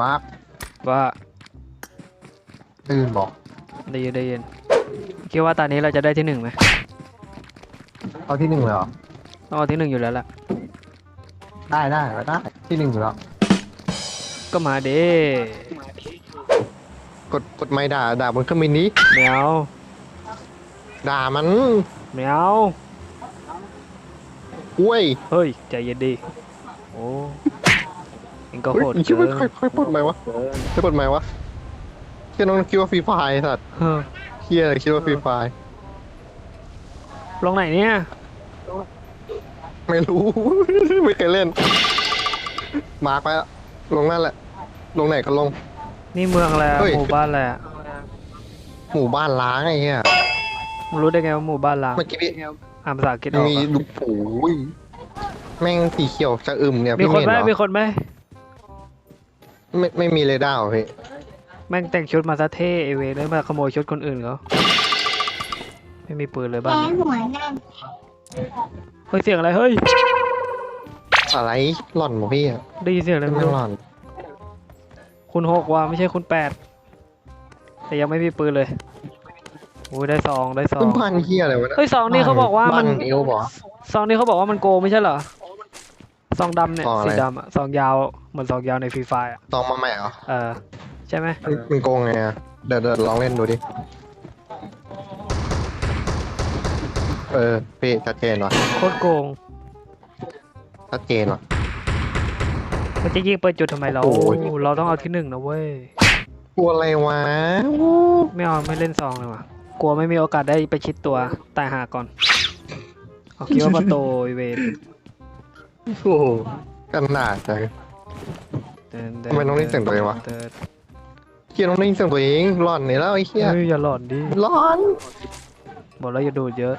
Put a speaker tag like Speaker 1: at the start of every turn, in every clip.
Speaker 1: มาร์ค
Speaker 2: ว่า
Speaker 1: ตื่นบอก
Speaker 2: ได้ยินได้ยินคิดว่าตอนนี้เราจะได้ที่หนึ่งไหม
Speaker 1: เอาที่หนึ่งเลยเหรอ
Speaker 2: ต้องเอาที่หนึ่งอยู่แล้วล่ะ
Speaker 1: ได้ได้ได้ที่หนึ่งอยู่แล้ว
Speaker 2: ก็มาเด้
Speaker 1: กดกดไม่ด่าด่าบนเครื่องบินนี้
Speaker 2: แมว
Speaker 1: ด่ามัน
Speaker 2: แมว
Speaker 1: กล้วย
Speaker 2: เฮ้ย ใจเย็นดี โอ้เองก็
Speaker 1: เฮ้ย
Speaker 2: โหด
Speaker 1: มึงคิด
Speaker 2: เกิ
Speaker 1: ว่านค่อยค่อยปลดไหมวะค่อยปลดไหมวะเชื่อน้องคิดว่าฟรีไฟร์สัตว์
Speaker 2: เฮ้อ
Speaker 1: เฮียอะไรคิดว่าฟรีไฟร์
Speaker 2: ลงไหนเนี่ย
Speaker 1: ไม่รู้ ไม่เคยเล่น มาร์กไปละลงนั่นแหละ ลงไหนก็ลง
Speaker 2: นี่เมืองอะไรอะ
Speaker 1: เฮ้ย
Speaker 2: หมู่บ้านอะไรอะ
Speaker 1: หมู่บ้านล้างไอ้เหี้ย
Speaker 2: มึงรู้ได้ไงว่าหมู่บ้านล้าง
Speaker 1: เมื่อกี้พี่
Speaker 2: อ่านภาษาอังกฤษออก
Speaker 1: มี
Speaker 2: อะ
Speaker 1: ลูกปูย แม่งสีเขียวจะอึมเนี่ย
Speaker 2: มี
Speaker 1: พี่
Speaker 2: คน
Speaker 1: ไม่
Speaker 2: ไหม
Speaker 1: เห็นเหรอ
Speaker 2: มีคนไหม
Speaker 1: ไม่ไม่มีเรดาร์เหรอพี่
Speaker 2: แม่งแต่งชุดมาซะเท่ไอเวรเลยมาขโมยชุดคนอื่นเขาไม่มีปืนเลยบ้าน
Speaker 3: แพ้
Speaker 2: นี้
Speaker 3: หัวนั่น
Speaker 2: เฮ้ยเสียงอะไรเฮ้ย
Speaker 1: อะไรหล่อนบอกพี่อะ
Speaker 2: ได้ยินเสียงอะไร
Speaker 1: ไม่
Speaker 2: ไม่รู้
Speaker 1: หล่อน
Speaker 2: คุณหกว่ะไม่ใช่คุณแปดแต่ยังไม่มีปืนเลยโอ้ยได้สองได้สอ
Speaker 1: เพิ่
Speaker 2: ง
Speaker 1: งบ้านเฮียอะไรวะเนี่ย
Speaker 2: เฮ้ยซองนี่เขาบอกว่ามัน
Speaker 1: บ้เอวบอก
Speaker 2: ซองนี่เขาบอกว่ามันโกงไม่ใช่เหรอ ซองดำเนี่ย
Speaker 1: ซองอะไร
Speaker 2: สีดำอะซองยาวเหมือนซองยาวในฟรีไฟอะ
Speaker 1: ตองมาใหม่เหรอ
Speaker 2: เออใช่ไหม
Speaker 1: มันมันโกงไงอะเดี๋ยวเดี๋ยวลองเล่นดูดิ เออพี่ชัดเจนว่ะ
Speaker 2: โคตรโกง
Speaker 1: ชัดเจนว่ะ
Speaker 2: มันจะยิงเปิดจุดทำไมเรา
Speaker 1: โอ้ย
Speaker 2: เราต้องเอาที่หนึ่งนะเว้ย
Speaker 1: กลัวอะไรวะ
Speaker 2: ไม่เอาไม่เล่นซองเลยว่ะกลัวไม่มีโอกาสได้ไปชิดตัวตายหาก่อนเอาคิดว่าประตูไอ้เวร
Speaker 1: โอ้โหกันหนาดจัง ทำไมต้องเล่นเสียงตัวเองวะเฮียต้องได้ยินเสียงตัวเองหล่อนนี่แล้วไอ้เฮีย
Speaker 2: เฮ้ยอย่าหลอนดิ
Speaker 1: หล่อน
Speaker 2: บอกแล้วอย่าดูดเยอะ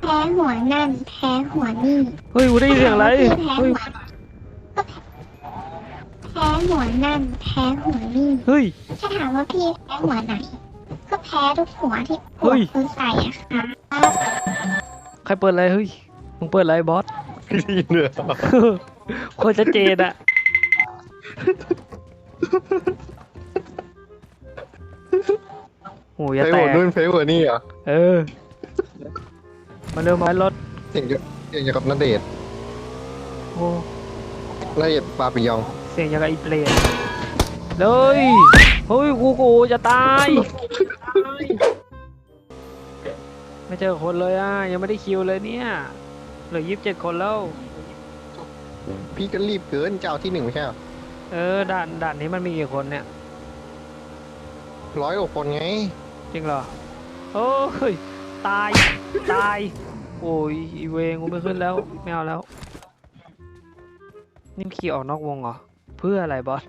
Speaker 3: แพ้หัวนั่นแพ้หัวนี่
Speaker 2: เฮ้ยกูได้ยินเสียงอะไร
Speaker 3: แพ้
Speaker 2: เฮ้
Speaker 3: หั
Speaker 2: ยว
Speaker 3: แพ้หัวนั่นแพ้หัวนี่
Speaker 2: เฮ้ย
Speaker 3: ถ้าถามว่าพี่แพ้หัวไหน ก็แพ้ทุกหัวที่
Speaker 2: เฮ้
Speaker 3: หัวยคุณใส่อะค่ะ
Speaker 2: ใครเปิดอะไรเฮ้ย มึงเปิดอะไรบอส
Speaker 1: ได้ยินเลย
Speaker 2: โคตรชัดเจนอะโอ้ยอย่า
Speaker 1: เฟ
Speaker 2: แต
Speaker 1: หัว
Speaker 2: ก
Speaker 1: นู่นเฟหัวนี่เหรอ
Speaker 2: เออ มาเร็วมารถ
Speaker 1: เสียงเยอะเสียงอย่างกับนาเดชน์
Speaker 2: โอ้
Speaker 1: นาเดชน์ปาปิยอง
Speaker 2: เสียงอย่างกับอีเปลนเลยเฮ้ยกูกูจะตาย ไม่เจอคนเลยอะ ยังไม่ได้คิวเลยเนี่ย เหลือยี่สิบเจ็ดคนแล้ว
Speaker 1: พี่ก็รีบเกินเจ้าที่หนึ่งไม่ใช่เหรอ
Speaker 2: เออด่านด่านนี้มันมีกี่คนเนี่ย
Speaker 1: ร้อยกว่าคนไง
Speaker 2: จริงเหรอ โอ้ย ตาย ตาย โอ้ยอีเวงกูไม่ขึ้นแล้ว ไม่เอาแล้ว นี่ขี่ออกนอกวงเหรอ เพื่ออะไรบอส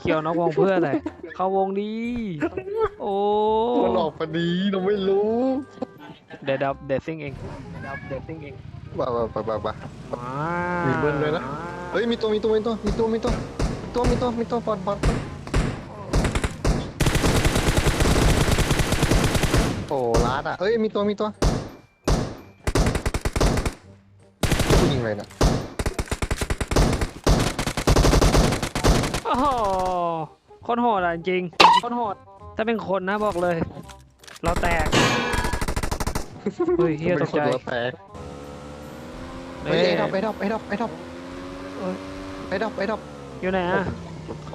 Speaker 2: ขี่ออกนอกวงเพื่ออะไร เข้าวงดี โอ้
Speaker 1: มันออกพอดีเราไม่รู้
Speaker 2: เดี๋ยวเดี๋ยวเดี๋ยวซิ่งเองเดี๋ยวเดี๋ยวซิ่งเอง
Speaker 1: บ้าบ้าบ้าบ้าบ้า
Speaker 2: มา
Speaker 1: มีเบิ้ลด้วยนะ เฮ้ยมีตัวมีตัวมีตัวมีตัวมีตัวมีตัวมีตัวมีตัวปอดปอดปอดโอ้ลาดอะเอ้ยมีตัวมีตัวผู้ยิงอะไรนะ
Speaker 2: โอ้โหคนโหดอะจริงคนโหดถ้าเป็นคนนะบอกเลย เราแตก เฮ้ยเฮียตกใจ
Speaker 1: เป็นคนหัวแตกเฮ้ยไอ้ดอกไอ้ดอกไอ้ดอกไอ้ดอก
Speaker 2: เอ้ย
Speaker 1: ไอ้ดอกไอ้ดอก
Speaker 2: อยู่ไหนอะ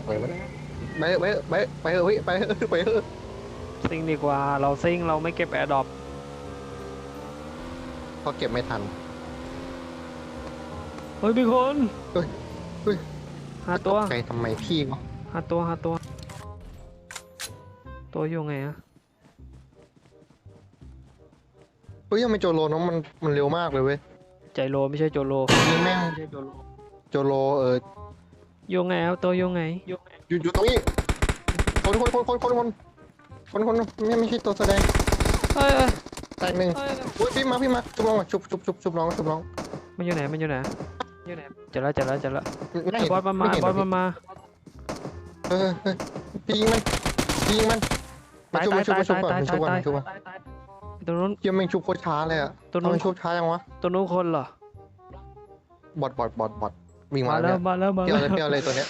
Speaker 1: ไปไปไปไปไปไปเฮ้ยไปเฮ้ยไปเฮ้ย
Speaker 2: ซิ่งดีกว่าเราซิ่งเราไม่เก็บแอร์ดรอป
Speaker 1: พอเก็บไม่ทัน
Speaker 2: เฮ้ยมีคน
Speaker 1: เฮ้ยเฮ้ย
Speaker 2: หาตัว
Speaker 1: ใจทำไมพี่วะ
Speaker 2: หาตัวหาตัว ตัวอยู่ไงอะ
Speaker 1: เฮ้ยยังไม่โจโลน้องมันมันเร็วมากเลยเว้ย
Speaker 2: ใจโลไม่ใช่โจโล
Speaker 1: นี่แม่งโจโลเออ
Speaker 2: อยู่ไงเอาตัวอยู่ไง
Speaker 1: อยู่อยู่ตรงนี้คนคนคนคนคนคนคนคนไม่ไม่ใช่ตัวแสดง
Speaker 2: เอ้ยเอ้ย
Speaker 1: แตกหนึ่ง
Speaker 2: เอ้ย
Speaker 1: อุ้ยพี่มาพี่มาชุบน้องมาชุบชุบชุบชุบน้องชุบน้อง
Speaker 2: มันอยู่ไหนมันอยู่ไหนอยู่ไหนเจอแล้วเจอแล้วเจอแล้ว
Speaker 1: ไม่เห็น
Speaker 2: บอสมามา
Speaker 1: ไเห็น
Speaker 2: บอสมามา
Speaker 1: เออเออพี่ยิงมันพี่ยิงมันมา
Speaker 2: ตาย
Speaker 1: ชุบ
Speaker 2: ตาย
Speaker 1: มาชุบ
Speaker 2: ตาย
Speaker 1: มาชุบ
Speaker 2: ตาย
Speaker 1: ก่อน
Speaker 2: ตาย
Speaker 1: มาชุบก่อน
Speaker 2: ตาย
Speaker 1: มาชุบก่อน
Speaker 2: ต รงนู้น
Speaker 1: เยี่ยมแม่งชุบโคตรช้าเลยอะ
Speaker 2: ตัว
Speaker 1: ทำ
Speaker 2: นู้
Speaker 1: ไม
Speaker 2: น
Speaker 1: ชุบช้าจังวะ
Speaker 2: ตัวนู้นคนเหรอ
Speaker 1: บอดบอดบอดบอดวิ่ง
Speaker 2: มา
Speaker 1: มา
Speaker 2: แล้
Speaker 1: แล้วว
Speaker 2: มาแล้วมา
Speaker 1: เพี้ยว
Speaker 2: แล้
Speaker 1: เลยวเพี้ยวเลยตัวเนี้ย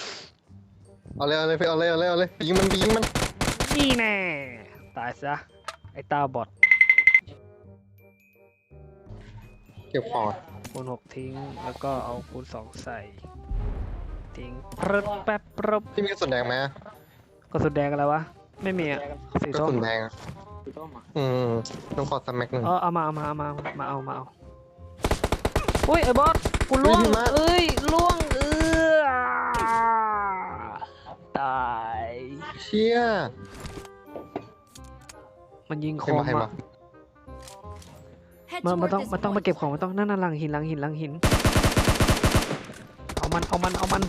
Speaker 1: เอาเลยเอาเลยเอาเลยเอาเลยเอาเลยยิงมันยิงมัน
Speaker 2: นี่แน่ตายซะไอ้ตาบอด
Speaker 1: เก็บของ
Speaker 2: คูณหกทิ้งแล้วก็เอาคูณสองใส่ทิ้งปรึบแป๊บปรึบ
Speaker 1: พี่มีกระสุนแดงไหม
Speaker 2: กระสุนแดงอะไรวะไม่มีอะสี
Speaker 1: กระ
Speaker 2: ส้ม
Speaker 1: สุนแดงอะ อืมต้องขอสแม็กหนึ่ง
Speaker 2: เออเอามาเอามาเอามามาเอามาเอาอุ้ยไอ้บอสกูล่วง
Speaker 1: เฮ้ยพี่มา
Speaker 2: เอ้ยล่วงเออตาย
Speaker 1: เชี่ย
Speaker 2: มันยิงค
Speaker 1: ให้
Speaker 2: อ
Speaker 1: มามให้มา
Speaker 2: อะมันมันต้องมันต้องมาเก็บของมันต้องนั่นน่ะหลังหินหลังหินหลังหินเอามันเอามันเอามัน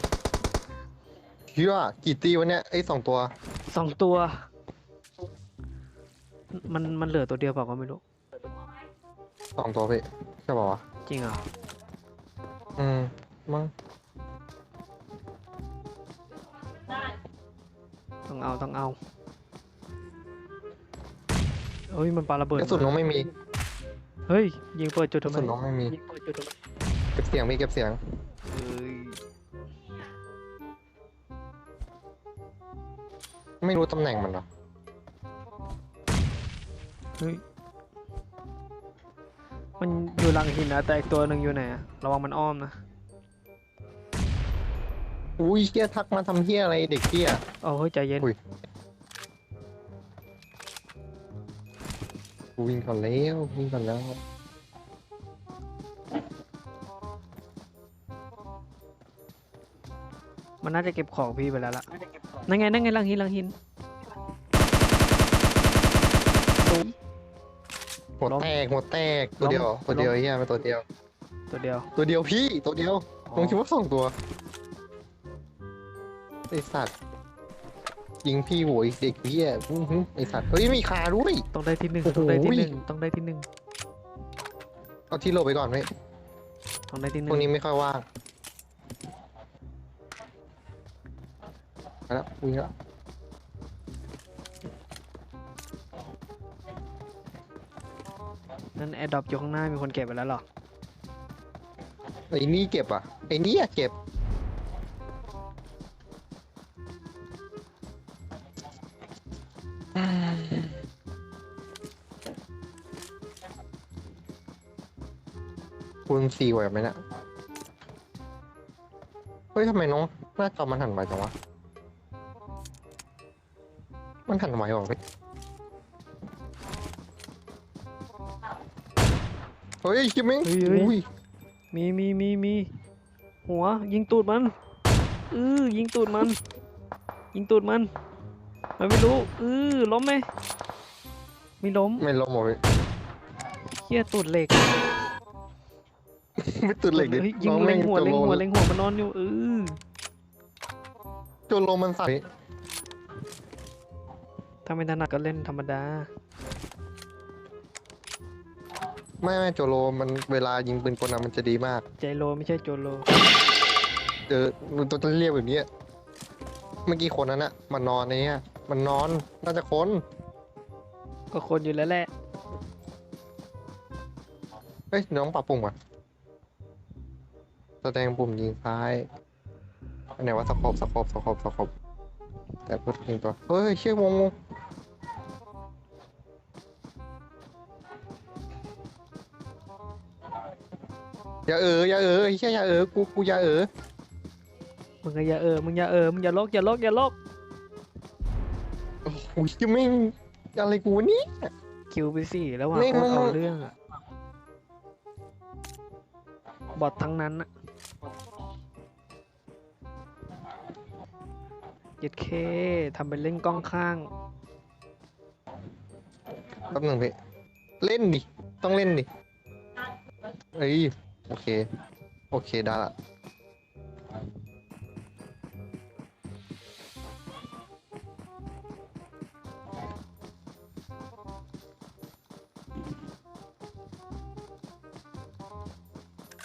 Speaker 1: เชี่ยกี่ตีวะเนี่ยไอ้ยสองตัว
Speaker 2: สองตัว มันมันเหลือตัวเดียวเปล่าก็ไม่รู้
Speaker 1: สองตัวพี่ใช่ป่าวะ
Speaker 2: จริงเหรอ
Speaker 1: อืมมั้ง
Speaker 2: ต้องเอาต้องเอาเฮ้ยมันปาระเบิด
Speaker 1: กระสุนน้องไม่มี
Speaker 2: เฮ้ยยิงเปิดจุด
Speaker 1: ก
Speaker 2: ทำ
Speaker 1: ระ
Speaker 2: ไม
Speaker 1: สุนน้องไม่มี
Speaker 2: ยิงเปิดจุดทำไม
Speaker 1: เก็บเสียงพี่เก็บเสียง
Speaker 2: เฮ้ย
Speaker 1: ไม่รู้ตำแหน่งมันหรอ
Speaker 2: เฮ้ย มันอยู่หลังหินนะแต่อีกตัวหนึ่งอยู่ไหนอะระวังมันอ้อมนะ
Speaker 1: อุ้ยเชี่ยทักมาทำเฮียอะไรเด็กเฮีย
Speaker 2: เอาเฮ้ยใจเย็น
Speaker 1: อุ้ยกูวิ่งก่อนแล้ววิ่งก่อนแล้ว
Speaker 2: มันน่าจะเก็บของพี่ไปแล้วล่ะ นั่นไงนั่นไงหลังหินหลังหิน
Speaker 1: หัวแตกหัวแตกตัวเดียว
Speaker 2: ล้ม
Speaker 1: ตัวเดียวเฮียเป็นตัวเดียว
Speaker 2: ตัวเดียว
Speaker 1: ตัวเดียวพี่ตัวเดียว
Speaker 2: อ๋อ
Speaker 1: มึงคิดว่าสองตัวไอสัตว์ยิงพี่โวยเด็กเฮียอื้อหือไอสัตว์เฮ้ยมีคาด้วย
Speaker 2: ต้องได้ที่หนึ่ง
Speaker 1: โอ้โห
Speaker 2: ต้องได้ที่หนึ่งต้องได้ที่หนึ่ง
Speaker 1: เอาที่โลไปก่อนไหม
Speaker 2: ต้องได้ที่ห
Speaker 1: พ
Speaker 2: นึ่
Speaker 1: วก
Speaker 2: ง
Speaker 1: นี้ไม่ค่อยว่างไปแล้ววิ่งแล้ว
Speaker 2: นั่นแอร์ดอปอยู่ข้างหน้ามีคนเก็บไปแล้วเหรอ
Speaker 1: ไอ้นี่เก็บอะไอ้นี่อะเก็บคูณสี่ไหวไหมเนี่ยเฮ้ยทำไมน้องหน้าจอมันหันไวจังวะ มันหันไวหรอเฮ้ย เฮ้ยคิมมิงอุ้ย
Speaker 2: มีมีมีมีหัว ยิงตูดมันเออยิงตูดมัน ยิงตูดมันมันไม่รู้เออล้มไหมไม่ล้ม
Speaker 1: ไม่ล้มหมดเลย
Speaker 2: เฮียตูดเหล็ก
Speaker 1: ไม่ตื่นเหล็กดิ
Speaker 2: ฮ้ยยิง
Speaker 1: น้อ
Speaker 2: เล็งหัว
Speaker 1: โจ
Speaker 2: เล็ง
Speaker 1: โล
Speaker 2: หัวเล็งหัวมันนอนอยู่เออ
Speaker 1: โจโลมันสั่น
Speaker 2: ถ้าไม่ถนัดก็เล่นธรรมดา
Speaker 1: ไม่ไม่โจโลมันเวลายิงปืนกลนะมันจะดีมาก
Speaker 2: ใจโลไม่ใช่โจโล
Speaker 1: เจอมันต้องเรียกแบบนี้อะเมื่อกี้คนนั้นอะมันนอนในเนี้ยมันนอนน่าจะคน
Speaker 2: ก็คนอยู่แล้วแหละ
Speaker 1: เฮ้ยน้องปรับปุ่มอะแสดงปุ่มยิงซ้ายอันไหนว่าสกอบสกอบสกอบสกอบแต่พูดยิงตัวเฮ้ยเชี่ยวงง อย่าเอออย่าเออไอ้เชี่ยอย่าเออกูกูอย่าเออ
Speaker 2: มึงก็อย่าเออมึงอย่าเออมึงอย่าลกอย่าลกอย่าลก
Speaker 1: โอ้ยจะไม่งอะไรกูวะเนี่ย
Speaker 2: คิวไปสี่แล้วว่ะ
Speaker 1: ไม่
Speaker 2: โคตร
Speaker 1: ไม่
Speaker 2: เอาเรื่องอะบอททั้งนั้นอะยึดเคทำเป็นเล่นกล้องข้าง
Speaker 1: แป๊บหนึ่งพี่เล่นดิต้องเล่นดิเอ้ย โอเค โอเคได้ละ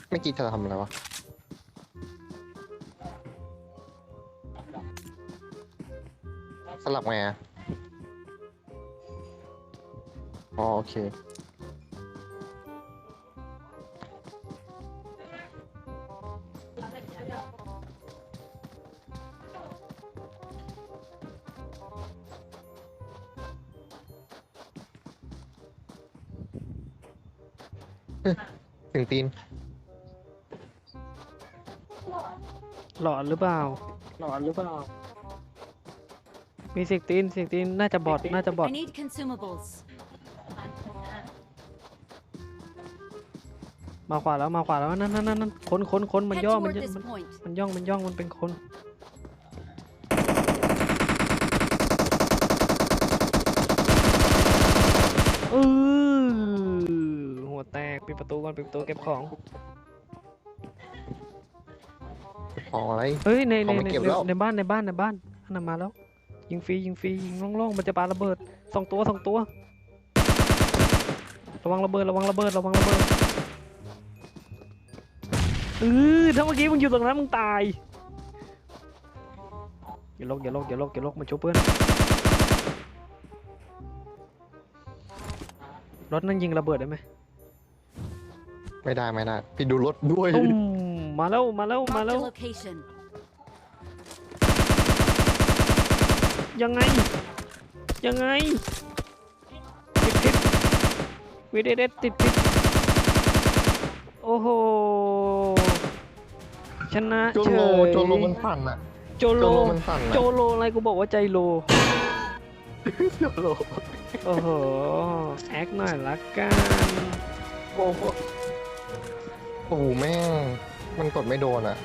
Speaker 1: เมื่อกี้เธอทำอะไรวะสลับไงอะอ๋อโอเค ถึงตีน
Speaker 2: หลอนหรือเปล่า
Speaker 1: หลอนหรือเปล่า
Speaker 2: มีเสียงตีนเสียงตีนน่าจะบอดน่าจะบอด
Speaker 4: I need consumables.
Speaker 2: มาขวาแล้วมาขวาแล้วนั่นนั่นนั่นนั่นคนคนคนมัน
Speaker 4: Head
Speaker 2: ย่อมัน
Speaker 4: toward
Speaker 2: ย่อ
Speaker 4: this
Speaker 2: มัน
Speaker 4: point.
Speaker 2: มันย่องมันย่องมันเป็นคน เออหัวแตก ปิดประตูก่อนปิดประตูเก็บของ
Speaker 1: ของอะไร
Speaker 2: เฮ้ยในใน
Speaker 1: ของไม่
Speaker 2: ใน
Speaker 1: เก็บ
Speaker 2: ใน
Speaker 1: แล้ว
Speaker 2: ในบ้านในบ้านในบ้านอันนั้นมาแล้ว ยิงฟรียิงฟรียิงโล่งๆมันจะปาระเบิดสองตัวสองตัว ระวังระเบิดระวังระเบิดระวังระเบิดเออถ้าเมื่อกี้มึงอยู่ตรงนั้นมึงตายอย่าลกอย่าลกอย่าลกอย่าลกมาช่วยเพื่อนรถนั่นยิงระเบิดได้ไหม
Speaker 1: ไม่ได้ไม่ได้พี่ดูรถด้วย
Speaker 2: ตุ้มมาแล้วมาแล้วมา
Speaker 4: Marked
Speaker 2: แล้ว
Speaker 4: a location.
Speaker 2: ยังไง ยังไง ติดติดวีเดเดติดติดโอ้โห ชนะ
Speaker 1: โจ
Speaker 2: เฉ
Speaker 1: โล
Speaker 2: ย
Speaker 1: โจโลมันสั่นอะ
Speaker 2: โจโล
Speaker 1: โจโลมันสั่นอะ
Speaker 2: โจโลอะไรกูบอกว่าใจโล
Speaker 1: โจโล
Speaker 2: โอ้โห แอคหน่อยละกัน
Speaker 1: โอ้โห โอ้แม่งมันกดไม่โดนอะ